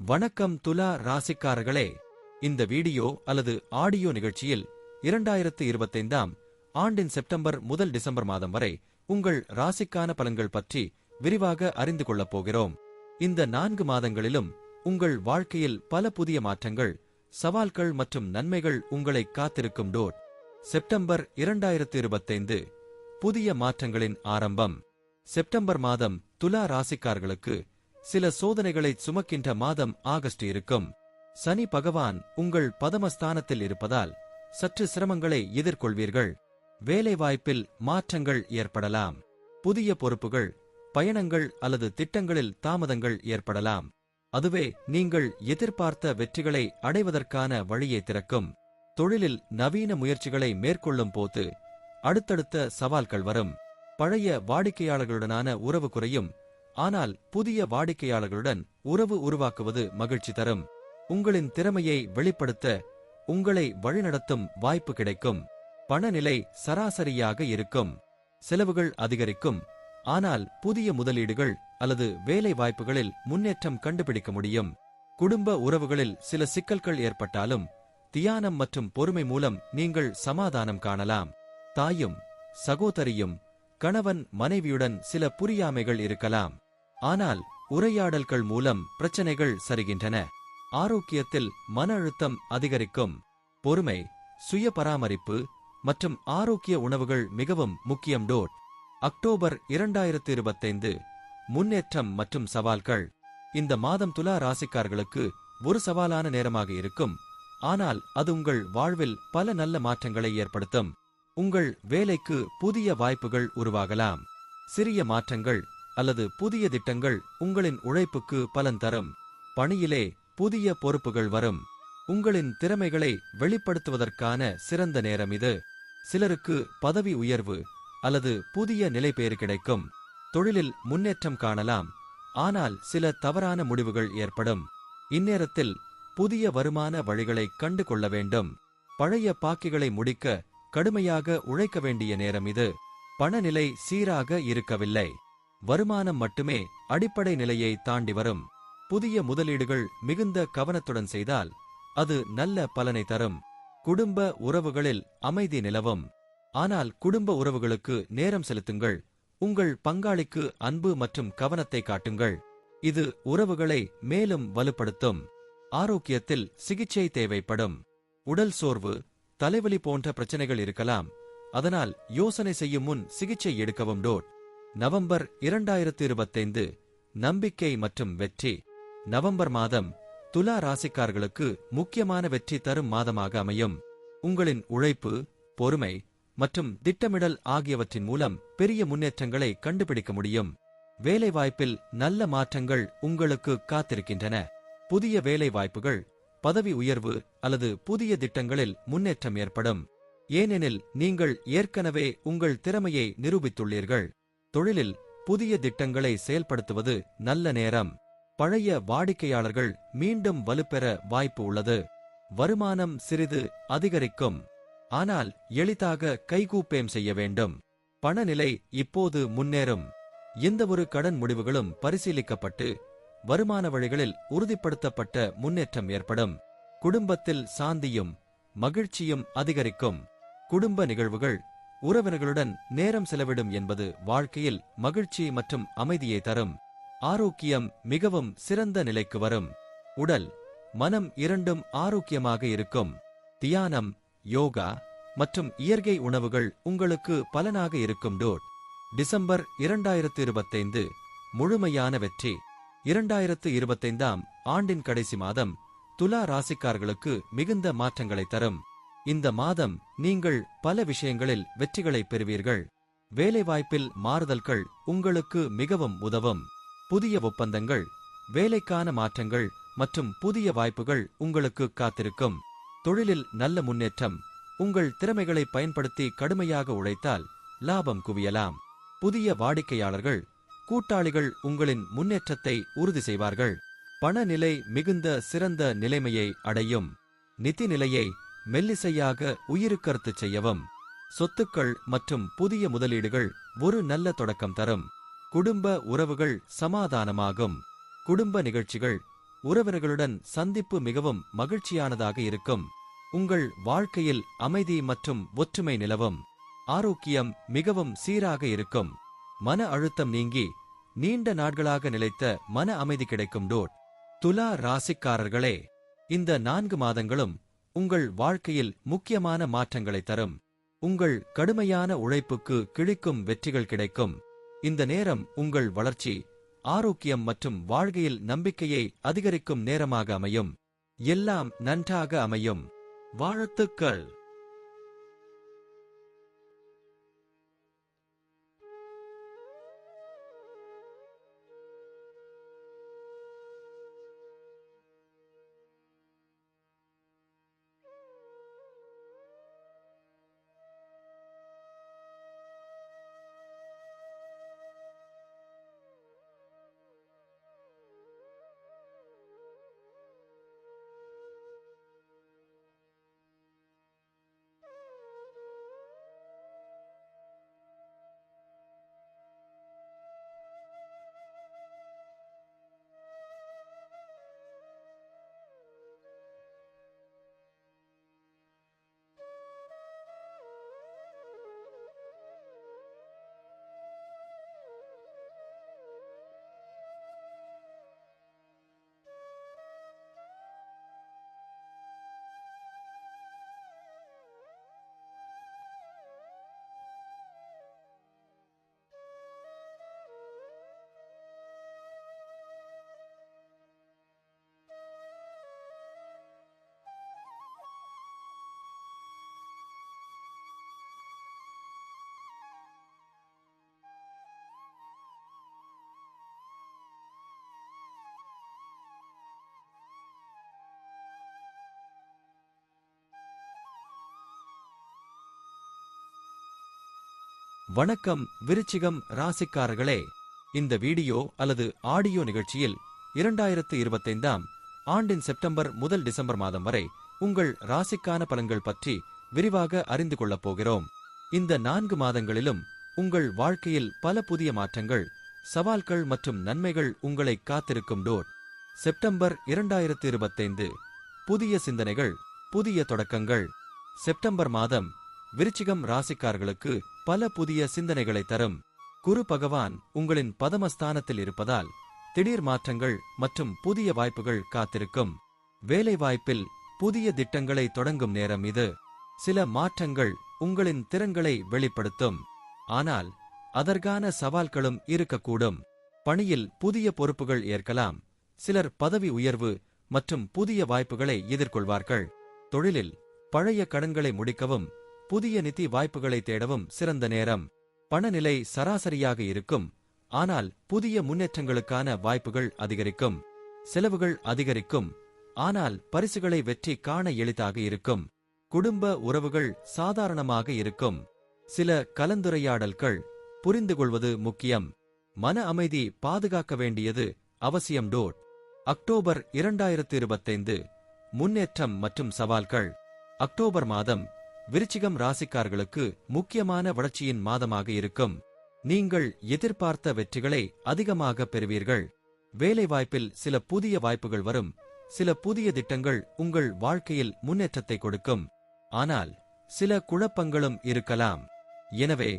வணக்கம் துலா ராசிக்காரர்களே இந்த வீடியோ அல்லது ஆடியோ நிகழ்ச்சியில் இரண்டாயிரத்து இருபத்தைந்தாம் ஆண்டின் செப்டம்பர் முதல் டிசம்பர் மாதம் வரை உங்கள் ராசிக்கான பலன்கள் பற்றி விரிவாக அறிந்து கொள்ளப் போகிறோம். இந்த நான்கு மாதங்களிலும் உங்கள் வாழ்க்கையில் பல புதிய மாற்றங்கள் சவால்கள் மற்றும் நன்மைகள் உங்களை காத்திருக்கும் டோர். செப்டம்பர் இரண்டாயிரத்து இருபத்தைந்து புதிய மாற்றங்களின் ஆரம்பம். செப்டம்பர் மாதம் துலா ராசிக்கார்களுக்கு சில சோதனைகளை சுமக்கின்ற மாதம் ஆகஸ்ட் இருக்கும். சனி பகவான் உங்கள் பதமஸ்தானத்தில் இருப்பதால் சற்று சிரமங்களை எதிர்கொள்வீர்கள். வேலைவாய்ப்பில் மாற்றங்கள் ஏற்படலாம். புதிய பொறுப்புகள் பயணங்கள் அல்லது திட்டங்களில் தாமதங்கள் ஏற்படலாம். அதுவே நீங்கள் எதிர்பார்த்த வெற்றிகளை அடைவதற்கான வழியை திறக்கும். தொழிலில் நவீன முயற்சிகளை மேற்கொள்ளும் போது அடுத்தடுத்த சவால்கள் வரும். பழைய வாடிக்கையாளர்களுடனான உறவு குறையும். ஆனால் புதிய வாடிக்கையாளர்களுடன் உறவு உருவாக்குவது மகிழ்ச்சி தரும். உங்களின் திறமையை வெளிப்படுத்த உங்களை வழிநடத்தும் வாய்ப்பு கிடைக்கும். பணநிலை சராசரியாக இருக்கும். செலவுகள் அதிகரிக்கும். ஆனால் புதிய முதலீடுகள் அல்லது வேலை வாய்ப்புகளில் முன்னேற்றம் கண்டுபிடிக்க முடியும். குடும்ப உறவுகளில் சில சிக்கல்கள் ஏற்பட்டாலும் தியானம் மற்றும் பொறுமை மூலம் நீங்கள் சமாதானம் காணலாம். தாயும் சகோதரியும் கணவன் மனைவியுடன் சில புரியாமைகள் இருக்கலாம். ஆனால் உரையாடல்கள் மூலம் பிரச்சனைகள் சரிகின்றன. ஆரோக்கியத்தில் மன அழுத்தம் அதிகரிக்கும். பொறுமை சுய பராமரிப்பு மற்றும் ஆரோக்கிய உணவுகள் மிகவும் முக்கியம். டோட் அக்டோபர் இரண்டாயிரத்து இருபத்தைந்து முன்னேற்றம் மற்றும் சவால்கள். இந்த மாதம் துலா ராசிக்கார்களுக்கு ஒரு சவாலான நேரமாக இருக்கும். ஆனால் அது உங்கள் வாழ்வில் பல நல்ல மாற்றங்களை ஏற்படுத்தும். உங்கள் வேலைக்கு புதிய வாய்ப்புகள் உருவாகலாம். சிறிய மாற்றங்கள் அல்லது புதிய திட்டங்கள் உங்களின் உழைப்புக்கு பலன் தரும். பணியிலே புதிய பொறுப்புகள் வரும். உங்களின் திறமைகளை வெளிப்படுத்துவதற்கான சிறந்த நேரம் இது. சிலருக்கு பதவி உயர்வு அல்லது புதிய நிலைபெயர் கிடைக்கும். தொழிலில் முன்னேற்றம் காணலாம். ஆனால் சில தவறான முடிவுகள் ஏற்படும். இந்நேரத்தில் புதிய வருமான வழிகளை கண்டு கொள்ள வேண்டும். பழைய பாக்கிகளை முடிக்க கடுமையாக உழைக்க வேண்டிய நேரம் இது. பணநிலை சீராக இருக்கவில்லை. வருமானம் மட்டுமே அடிப்படை நிலையை தாண்டி வரும். புதிய முதலீடுகள் மிகுந்த கவனத்துடன் செய்தால் அது நல்ல பலனை தரும். குடும்ப உறவுகளில் அமைதி நிலவும். ஆனால் குடும்ப உறவுகளுக்கு நேரம் செலுத்துங்கள். உங்கள் பங்காளிக்கு அன்பு மற்றும் கவனத்தை காட்டுங்கள். இது உறவுகளை மேலும் வலுப்படுத்தும். ஆரோக்கியத்தில் சிகிச்சை தேவைப்படும். உடல் சோர்வு தலைவலி போன்ற பிரச்சனைகள் இருக்கலாம். அதனால் யோசனை செய்யும் முன் சிகிச்சை எடுக்கவும் டோட். நவம்பர் இரண்டாயிரத்து இருபத்தைந்து நம்பிக்கை மற்றும் வெற்றி. நவம்பர் மாதம் துலா ராசிக்கார்களுக்கு முக்கியமான வெற்றி தரும் மாதமாக அமையும். உங்களின் உழைப்பு பொறுமை மற்றும் திட்டமிடல் ஆகியவற்றின் மூலம் பெரிய முன்னேற்றங்களை கண்டுபிடிக்க முடியும். வேலைவாய்ப்பில் நல்ல மாற்றங்கள் உங்களுக்கு காத்திருக்கின்றன. புதிய வேலைவாய்ப்புகள் பதவி உயர்வு அல்லது புதிய திட்டங்களில் முன்னேற்றம் ஏற்படும். ஏனெனில் நீங்கள் ஏற்கனவே உங்கள் திறமையை நிரூபித்துள்ளீர்கள். தொழிலில் புதிய திட்டங்களை செயல்படுத்துவது நல்ல நேரம். பழைய வாடிக்கையாளர்கள் மீண்டும் வலுப்பெற வாய்ப்பு உள்ளது. வருமானம் சிறிது அதிகரிக்கும். ஆனால் எளிதாக கைகூப்பேம் செய்ய வேண்டும். பணநிலை இப்போது முன்னேறும். எந்தவொரு கடன் முடிவுகளும் பரிசீலிக்கப்பட்டு வருமான வழிகளில் உறுதிப்படுத்தப்பட்ட முன்னேற்றம் ஏற்படும். குடும்பத்தில் சாந்தியும் மகிழ்ச்சியும் அதிகரிக்கும். குடும்ப நிகழ்வுகள் உறவினர்களுடன் நேரம் செலவிடும் என்பது வாழ்க்கையில் மகிழ்ச்சி மற்றும் அமைதியை தரும். ஆரோக்கியம் மிகவும் சிறந்த நிலைக்கு வரும். உடல் மனம் இரண்டும் ஆரோக்கியமாக இருக்கும். தியானம் யோகா மற்றும் இயற்கை உணவுகள் உங்களுக்கு பலனாக இருக்கும். டோட் டிசம்பர் இரண்டாயிரத்து இருபத்தைந்து முழுமையான வெற்றி. இரண்டாயிரத்து இருபத்தைந்தாம் ஆண்டின் கடைசி மாதம் துலா ராசிக்கார்களுக்கு மிகுந்த மாற்றங்களை தரும். இந்த மாதம் நீங்கள் பல விஷயங்களில் வெற்றிகளை பெறுவீர்கள். வேலைவாய்ப்பில் மாறுதல்கள் உங்களுக்கு மிகவும் உதவும். புதிய ஒப்பந்தங்கள் வேலைக்கான மாற்றங்கள் மற்றும் புதிய வாய்ப்புகள் உங்களுக்கு காத்திருக்கும். தொழிலில் நல்ல முன்னேற்றம் உங்கள் திறமைகளை பயன்படுத்தி கடுமையாக உழைத்தால் லாபம் குவியலாம். புதிய வாடிக்கையாளர்கள் கூட்டாளிகள் உங்களின் முன்னேற்றத்தை உறுதி செய்வார்கள். பணநிலை மிகுந்த சிறந்த நிலைமையை அடையும். நிதி நிலையை மெல்லிசையாக உயிருக்கருத்து செய்யவும் சொத்துக்கள் மற்றும் புதிய முதலீடுகள் ஒரு நல்ல தொடக்கம் தரும். குடும்ப உறவுகள் சமாதானமாகும். குடும்ப நிகழ்ச்சிகள் உறவினர்களுடன் சந்திப்பு மிகவும் மகிழ்ச்சியானதாக இருக்கும். உங்கள் வாழ்க்கையில் அமைதி மற்றும் ஒற்றுமை நிலவும். ஆரோக்கியம் மிகவும் சீராக இருக்கும். மன அழுத்தம் நீங்கி நீண்ட நாட்களாக நிலைத்த மன அமைதி கிடைக்கும் டோட். துலா ராசிக்காரர்களே இந்த நான்கு மாதங்களும் உங்கள் வாழ்க்கையில் முக்கியமான மாற்றங்களை தரும். உங்கள் கடுமையான உழைப்புக்கு கிழிக்கும் வெற்றிகள் கிடைக்கும். இந்த நேரம் உங்கள் வளர்ச்சி ஆரோக்கியம் மற்றும் வாழ்க்கையில் நம்பிக்கையை அதிகரிக்கும் நேரமாக அமையும். எல்லாம் நன்றாக அமையும். வாழ்த்துக்கள். வணக்கம் விருச்சிகம் ராசிக்காரர்களே. இந்த வீடியோ அல்லது ஆடியோ நிகழ்ச்சியில் இரண்டாயிரத்து இருபத்தைந்தாம் ஆண்டின் செப்டம்பர் முதல் டிசம்பர் மாதம் வரை உங்கள் ராசிக்கான பலன்கள் பற்றி விரிவாக அறிந்து கொள்ளப் போகிறோம். இந்த நான்கு மாதங்களிலும் உங்கள் வாழ்க்கையில் பல புதிய மாற்றங்கள் சவால்கள் மற்றும் நன்மைகள் உங்களை காத்திருக்கும் டோட் செப்டம்பர் இரண்டாயிரத்து இருபத்தைந்து புதிய சிந்தனைகள் புதிய தொடக்கங்கள். செப்டம்பர் மாதம் விருச்சிகம் ராசிக்காரர்களுக்கு பல புதிய சிந்தனைகளை தரும். குரு பகவான் உங்களின் பதமஸ்தானத்தில் இருப்பதால் திடீர் மாற்றங்கள் மற்றும் புதிய வாய்ப்புகள் காத்திருக்கும். வேலை வாய்ப்பில் புதிய திட்டங்களை தொடங்கும் நேரம் இது. சில மாற்றங்கள் உங்களின் திறன்களை வெளிப்படுத்தும். ஆனால் அதற்கான சவால்களும் இருக்கக்கூடும். பணியில் புதிய பொறுப்புகள் ஏற்கலாம். சிலர் பதவி உயர்வு மற்றும் புதிய வாய்ப்புகளை எதிர்கொள்வார்கள். தொழிலில் பழைய கடன்களை முடிக்கவும் புதிய நிதி வாய்ப்புகளை தேடவும் சிறந்த நேரம். பணநிலை சராசரியாக இருக்கும். ஆனால் புதிய முன்னேற்றங்களுக்கான வாய்ப்புகள் அதிகரிக்கும். செலவுகள் அதிகரிக்கும். ஆனால் பரிசுகளை வெற்றி காண எளிதாக இருக்கும். குடும்ப உறவுகள் சாதாரணமாக இருக்கும். சில கலந்துரையாடல்கள் புரிந்து கொள்வது முக்கியம். மன அமைதி பாதுகாக்க வேண்டியது அவசியம். டோட். அக்டோபர் இரண்டாயிரத்து இருபத்தைந்து. முன்னேற்றம் மற்றும் சவால்கள். அக்டோபர் மாதம் விருச்சிகம் ராசிக்கார்களுக்கு முக்கியமான வளர்ச்சியின் மாதமாக இருக்கும். நீங்கள் எதிர்பார்த்த வெற்றிகளை அதிகமாக பெறுவீர்கள். வேலைவாய்ப்பில் சில புதிய வாய்ப்புகள் வரும். சில புதிய திட்டங்கள் உங்கள் வாழ்க்கையில் முன்னேற்றத்தை கொடுக்கும். ஆனால் சில குழப்பங்களும் இருக்கலாம். எனவே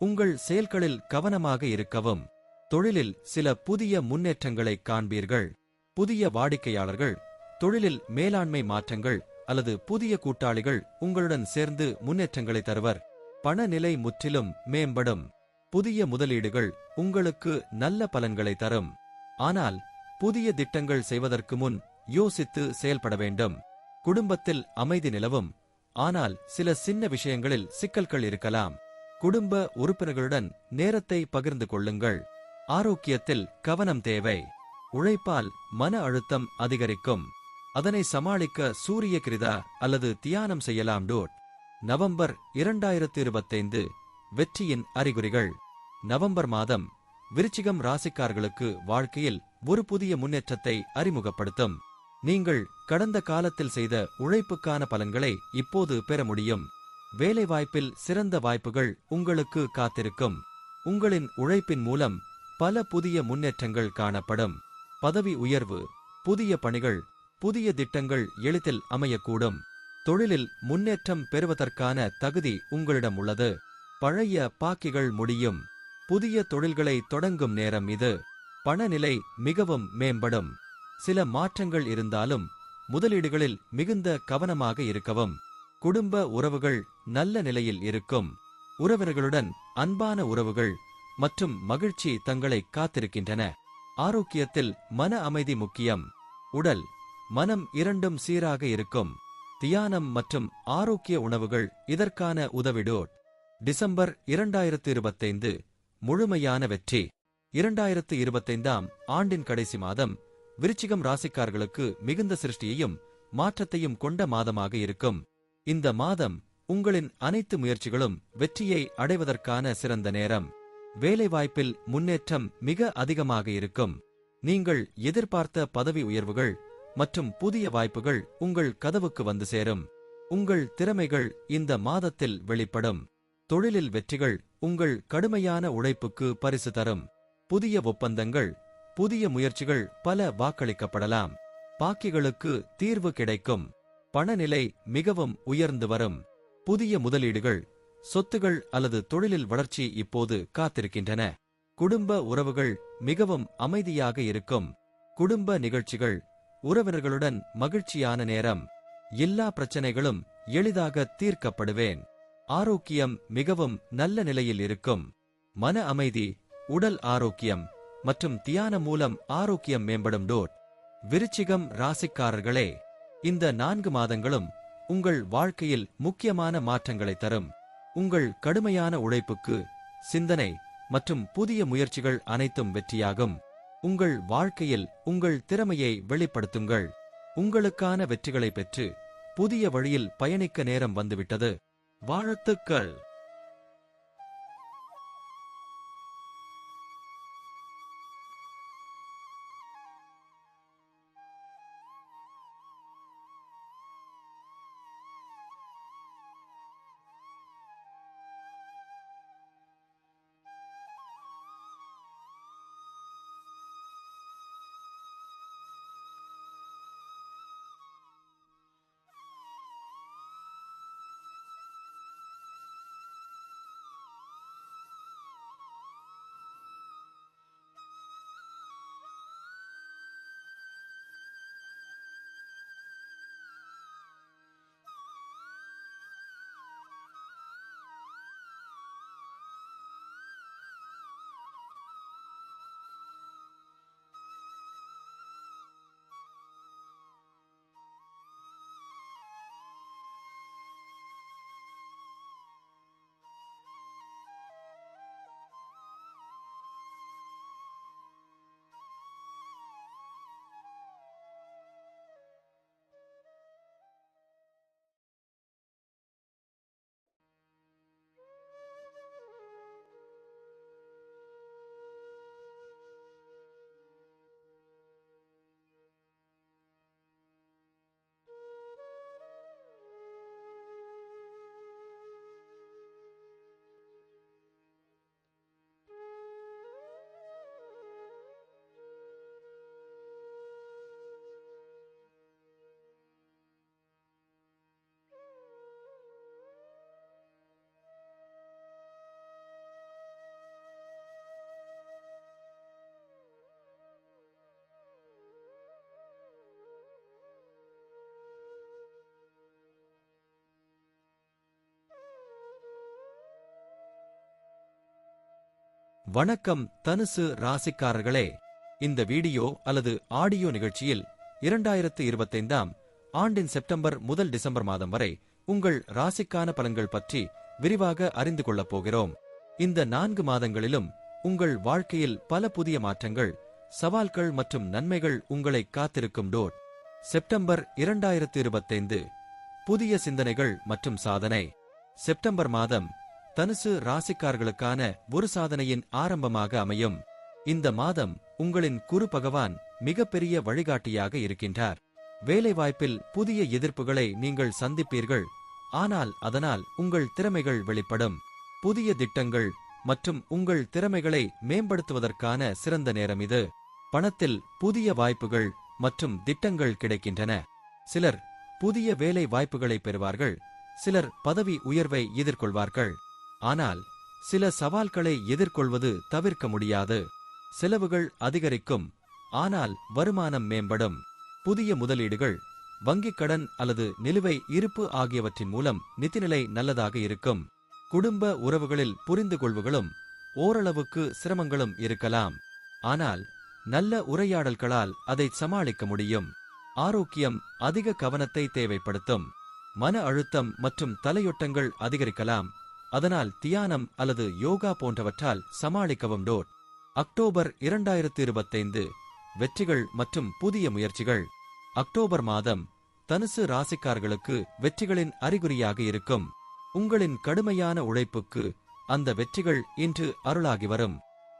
உங்கள் செயல்களில் கவனமாக இருக்கவும். தொழிலில் சில புதிய முன்னேற்றங்களை காண்பீர்கள். புதிய வாடிக்கையாளர்கள் தொழிலில் மேலாண்மை மாற்றங்கள் அல்லது புதிய கூட்டாளிகள் உங்களுடன் சேர்ந்து முன்னேற்றங்களை தருவர். பணநிலை முற்றிலும் மேம்படும். புதிய முதலீடுகள் உங்களுக்கு நல்ல பலன்களை தரும். ஆனால் புதிய திட்டங்கள் செய்வதற்கு முன் யோசித்து செயல்பட வேண்டும். குடும்பத்தில் அமைதி நிலவும். ஆனால் சில சின்ன விஷயங்களில் சிக்கல்கள் இருக்கலாம். குடும்ப உறுப்பினர்களுடன் நேரத்தை பகிர்ந்து கொள்ளுங்கள். ஆரோக்கியத்தில் கவனம் தேவை. உழைப்பால் மன அழுத்தம் அதிகரிக்கும். அதனை சமாளிக்க சூரிய கிரிதா அல்லது தியானம் செய்யலாம் டோட். நவம்பர் இரண்டாயிரத்து இருபத்தைந்து வெற்றியின் அறிகுறிகள். நவம்பர் மாதம் விருச்சிகம் ராசிக்கார்களுக்கு வாழ்க்கையில் ஒரு புதிய முன்னேற்றத்தை அறிமுகப்படுத்தும். நீங்கள் கடந்த காலத்தில் செய்த உழைப்புக்கான பலன்களை இப்போது பெற முடியும். வேலைவாய்ப்பில் சிறந்த வாய்ப்புகள் உங்களுக்கு காத்திருக்கும். உங்களின் உழைப்பின் மூலம் பல புதிய முன்னேற்றங்கள் காணப்படும். பதவி உயர்வு புதிய பணிகள் புதிய திட்டங்கள் எளிதில் அமையக்கூடும். தொழிலில் முன்னேற்றம் பெறுவதற்கான தகுதி உங்களிடம் உள்ளது. பழைய பாக்கிகள் முடியும். புதிய தொழில்களை தொடங்கும் நேரம் இது. பணநிலை மிகவும் மேம்படும். சில மாற்றங்கள் இருந்தாலும் முதலீடுகளில் மிகுந்த கவனமாக இருக்கவும். குடும்ப உறவுகள் நல்ல நிலையில் இருக்கும். உறவினர்களுடன் அன்பான உறவுகள் மற்றும் மகிழ்ச்சி தங்களை காத்திருக்கின்றன. ஆரோக்கியத்தில் மன அமைதி முக்கியம். உடல் மனம் இரண்டும் சீராக இருக்கும். தியானம் மற்றும் ஆரோக்கிய உணவுகள் இதற்கான உதவிடோட். டிசம்பர் இரண்டாயிரத்து இருபத்தைந்து முழுமையான வெற்றி. இரண்டாயிரத்து இருபத்தைந்தாம் ஆண்டின் கடைசி மாதம் விருச்சிகம் ராசிக்காரர்களுக்கு மிகுந்த சிருஷ்டியையும் மாற்றத்தையும் கொண்ட மாதமாக இருக்கும். இந்த மாதம் உங்களின் அனைத்து முயற்சிகளும் வெற்றியை அடைவதற்கான சிறந்த நேரம். வேலைவாய்ப்பில் முன்னேற்றம் மிக அதிகமாக இருக்கும். நீங்கள் எதிர்பார்த்த பதவி உயர்வுகள் மற்றும் புதிய வாய்ப்புகள் உங்கள் கதவுக்கு வந்து சேரும். உங்கள் திறமைகள் இந்த மாதத்தில் வெளிப்படும். தொழிலில் வெற்றிகள் உங்கள் கடுமையான உழைப்புக்கு பரிசு தரும். புதிய ஒப்பந்தங்கள் புதிய முயற்சிகள் பல வாக்களிக்கப்படலாம். பாக்கிகளுக்கு தீர்வு கிடைக்கும். பணநிலை மிகவும் உயர்ந்து வரும். புதிய முதலீடுகள் சொத்துகள் அல்லது தொழிலில் வளர்ச்சி இப்போது காத்திருக்கின்றன. குடும்ப உறவுகள் மிகவும் அமைதியாக இருக்கும். குடும்ப நிகழ்ச்சிகள் உறவினர்களுடன் மகிழ்ச்சியான நேரம் எல்லா பிரச்சனைகளும் எளிதாக தீர்க்கப்படுவேன். ஆரோக்கியம் மிகவும் நல்ல நிலையில் இருக்கும். மன அமைதி உடல் ஆரோக்கியம் மற்றும் தியானம் மூலம் ஆரோக்கியம் மேம்படும். டோட் விருச்சிகம் ராசிக்காரர்களே இந்த நான்கு மாதங்களும் உங்கள் வாழ்க்கையில் முக்கியமான மாற்றங்களை தரும். உங்கள் கடுமையான உழைப்புக்கு சிந்தனை மற்றும் புதிய முயற்சிகள் அனைத்தும் வெற்றியாகும். உங்கள் வாழ்க்கையில் உங்கள் திறமையை வெளிப்படுத்துங்கள். உங்களுக்கான வெற்றிகளை பெற்று புதிய வழியில் பயணிக்க நேரம் வந்துவிட்டது. வாழ்த்துக்கள். வணக்கம் தனுசு ராசிக்காரர்களே. இந்த வீடியோ அல்லது ஆடியோ நிகழ்ச்சியில் இரண்டாயிரத்து இருபத்தைந்தாம் ஆண்டின் செப்டம்பர் முதல் டிசம்பர் மாதம் வரை உங்கள் ராசிக்கான பலன்கள் பற்றி விரிவாக அறிந்து கொள்ளப் போகிறோம். இந்த நான்கு மாதங்களிலும் உங்கள் வாழ்க்கையில் பல புதிய மாற்றங்கள் சவால்கள் மற்றும் நன்மைகள் உங்களை காத்திருக்கும் டோட் செப்டம்பர் இரண்டாயிரத்து இருபத்தைந்து புதிய சிந்தனைகள் மற்றும் சாதனை. செப்டம்பர் மாதம் தனுசு ராசிக்கார்களுக்கான ஒரு சாதனையின் ஆரம்பமாக அமையும். இந்த மாதம் உங்களின் குரு பகவான் மிகப்பெரிய வழிகாட்டியாக இருக்கின்றார். வேலைவாய்ப்பில் புதிய எதிர்ப்புகளை நீங்கள் சந்திப்பீர்கள். ஆனால் அதனால் உங்கள் திறமைகள் வெளிப்படும். புதிய திட்டங்கள் மற்றும் உங்கள் திறமைகளை மேம்படுத்துவதற்கான சிறந்த நேரம் இது. பணத்தில் புதிய வாய்ப்புகள் மற்றும் திட்டங்கள் கிடைக்கின்றன. சிலர் புதிய வேலை வாய்ப்புகளை பெறுவார்கள். சிலர் பதவி உயர்வை எதிர்கொள்வார்கள். ஆனால் சில சவால்களை எதிர்கொள்வது தவிர்க்க முடியாது. செலவுகள் அதிகரிக்கும் ஆனால் வருமானம் மேம்படும். புதிய முதலீடுகள் வங்கிக் கடன் அல்லது நிலுவை இருப்பு ஆகியவற்றின் மூலம் நிதிநிலை நல்லதாக இருக்கும். குடும்ப உறவுகளில் புரிந்து கொள்வுகளும் ஓரளவுக்கு சிரமங்களும் இருக்கலாம். ஆனால் நல்ல உரையாடல்களால் அதை சமாளிக்க முடியும். ஆரோக்கியம் அதிக கவனத்தை தேவைப்படுத்தும். மன அழுத்தம் மற்றும் தலையொட்டங்கள் அதிகரிக்கலாம். அதனால் தியானம் அல்லது யோகா போன்றவற்றால் சமாளிக்கவும் டோட் அக்டோபர் இரண்டாயிரத்து இருபத்தைந்து வெற்றிகள் மற்றும் புதிய முயற்சிகள். அக்டோபர் மாதம் தனுசு ராசிக்கார்களுக்கு வெற்றிகளின் அறிகுறியாக இருக்கும். உங்களின் கடுமையான உழைப்புக்கு அந்த வெற்றிகள் இன்று அருளாகி வரும்.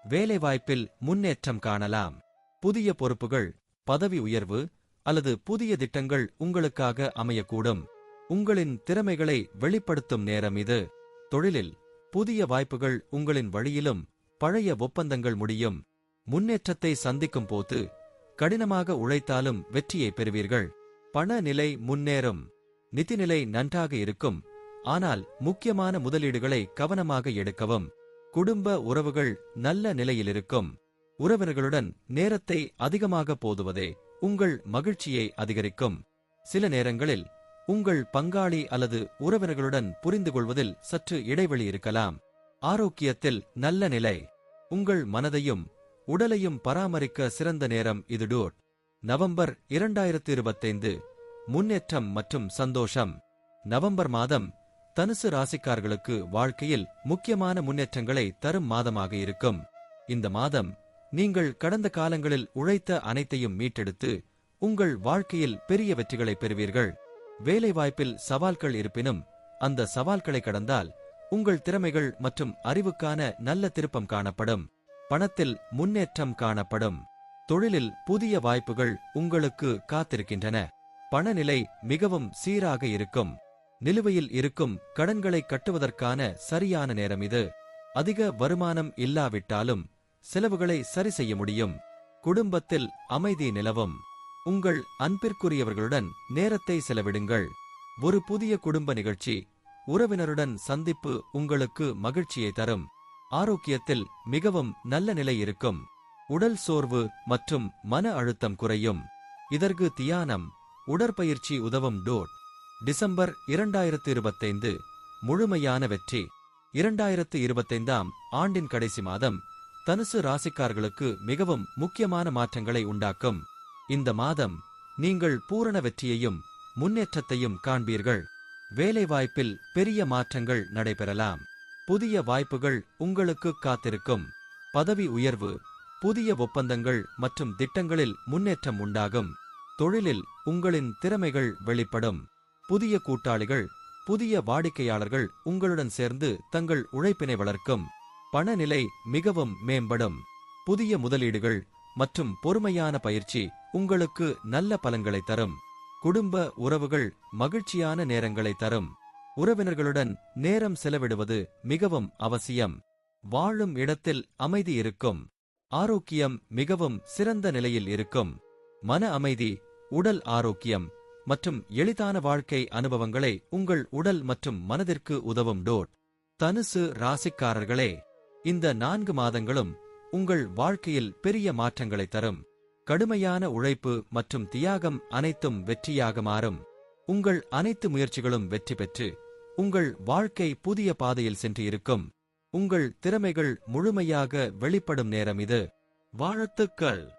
வேலைவாய்ப்பில் முன்னேற்றம் காணலாம். புதிய பொறுப்புகள் பதவி உயர்வு அல்லது புதிய திட்டங்கள் உங்களுக்காக அமையக்கூடும். உங்களின் திறமைகளை வெளிப்படுத்தும் நேரம் இது. தொழிலில் புதிய வாய்ப்புகள் உங்களின் வழியிலும் பழைய ஒப்பந்தங்கள் முடியும். முன்னேற்றத்தை சந்திக்கும் போது கடினமாக உழைத்தாலும் வெற்றியை பெறுவீர்கள். பண நிலை முன்னேறும். நிதிநிலை நன்றாக இருக்கும். ஆனால் முக்கியமான முதலீடுகளை கவனமாக எடுக்கவும். குடும்ப உறவுகள் நல்ல நிலையில் இருக்கும். உறவினர்களுடன் நேரத்தை அதிகமாக போதுவதே உங்கள் மகிழ்ச்சியை அதிகரிக்கும். சில நேரங்களில் உங்கள் பங்காளி அல்லது உறவினர்களுடன் புரிந்து கொள்வதில் சற்று இடைவெளி இருக்கலாம். ஆரோக்கியத்தில் நல்ல நிலை. உங்கள் மனதையும் உடலையும் பராமரிக்க சிறந்த நேரம் இது டூட். நவம்பர் இரண்டாயிரத்து இருபத்தைந்து முன்னேற்றம் மற்றும் சந்தோஷம். நவம்பர் மாதம் தனுசு ராசிக்கார்களுக்கு வாழ்க்கையில் முக்கியமான முன்னேற்றங்களை தரும் மாதமாக இருக்கும். இந்த மாதம் நீங்கள் கடந்த காலங்களில் உழைத்த அனைத்தையும் மீட்டெடுத்து உங்கள் வாழ்க்கையில் பெரிய வெற்றிகளை பெறுவீர்கள். வேலைவாய்ப்பில் சவால்கள் இருப்பினும் அந்த சவால்களை கடந்தால் உங்கள் திறமைகள் மற்றும் அறிவுக்கான நல்ல திருப்பம் காணப்படும். பணத்தில் முன்னேற்றம் காணப்படும். தொழிலில் புதிய வாய்ப்புகள் உங்களுக்கு காத்திருக்கின்றன. பணநிலை மிகவும் சீராக இருக்கும். நிலுவையில் இருக்கும் கடன்களை கட்டுவதற்கான சரியான நேரம் இது. அதிக வருமானம் இல்லாவிட்டாலும் செலவுகளை சரி செய்ய முடியும். குடும்பத்தில் அமைதி நிலவும். உங்கள் அன்பிற்குரியவர்களுடன் நேரத்தை செலவிடுங்கள். ஒரு புதிய குடும்ப நிகழ்ச்சி உறவினருடன் சந்திப்பு உங்களுக்கு மகிழ்ச்சியை தரும். ஆரோக்கியத்தில் மிகவும் நல்ல நிலை இருக்கும். உடல் சோர்வு மற்றும் மன அழுத்தம் குறையும். இதற்கு தியானம் உடற்பயிற்சி உதவும் டோட். டிசம்பர் இரண்டாயிரத்து இருபத்தைந்து முழுமையான வெற்றி. இரண்டாயிரத்து இருபத்தைந்தாம் ஆண்டின் கடைசி மாதம் தனுசு ராசிக்கார்களுக்கு மிகவும் முக்கியமான மாற்றங்களை உண்டாக்கும். இந்த மாதம் நீங்கள் பூரண வெற்றியையும் முன்னேற்றத்தையும் காண்பீர்கள். வேலைவாய்ப்பில் பெரிய மாற்றங்கள் நடைபெறலாம். புதிய வாய்ப்புகள் உங்களுக்கு காத்திருக்கும். பதவி உயர்வு புதிய ஒப்பந்தங்கள் மற்றும் திட்டங்களில் முன்னேற்றம் உண்டாகும். தொழிலில் உங்களின் திறமைகள் வெளிப்படும். புதிய கூட்டாளிகள் புதிய வாடிக்கையாளர்கள் உங்களுடன் சேர்ந்து தங்கள் உழைப்பினை வளர்க்கும். பணநிலை மிகவும் மேம்படும். புதிய முதலீடுகள் மற்றும் பொறுமையான பயிற்சி உங்களுக்கு நல்ல பலன்களை தரும். குடும்ப உறவுகள் மகிழ்ச்சியான நேரங்களை தரும். உறவினர்களுடன் நேரம் செலவிடுவது மிகவும் அவசியம். வாழும் இடத்தில் அமைதி இருக்கும். ஆரோக்கியம் மிகவும் சிறந்த நிலையில் இருக்கும். மன அமைதி உடல் ஆரோக்கியம் மற்றும் எளிதான வாழ்க்கை அனுபவங்களை உங்கள் உடல் மற்றும் மனதிற்கு உதவும் டோட். தனுசு ராசிக்காரர்களே இந்த நான்கு மாதங்களும் உங்கள் வாழ்க்கையில் பெரிய மாற்றங்களை தரும். கடுமையான உழைப்பு மற்றும் தியாகம் அனைத்தும் வெற்றியாக மாறும். உங்கள் அனைத்து முயற்சிகளும் வெற்றி பெற்று உங்கள் வாழ்க்கை புதிய பாதையில் சென்று இருக்கும். உங்கள் திறமைகள் முழுமையாக வெளிப்படும் நேரம் இது. வாழ்த்துக்கள்.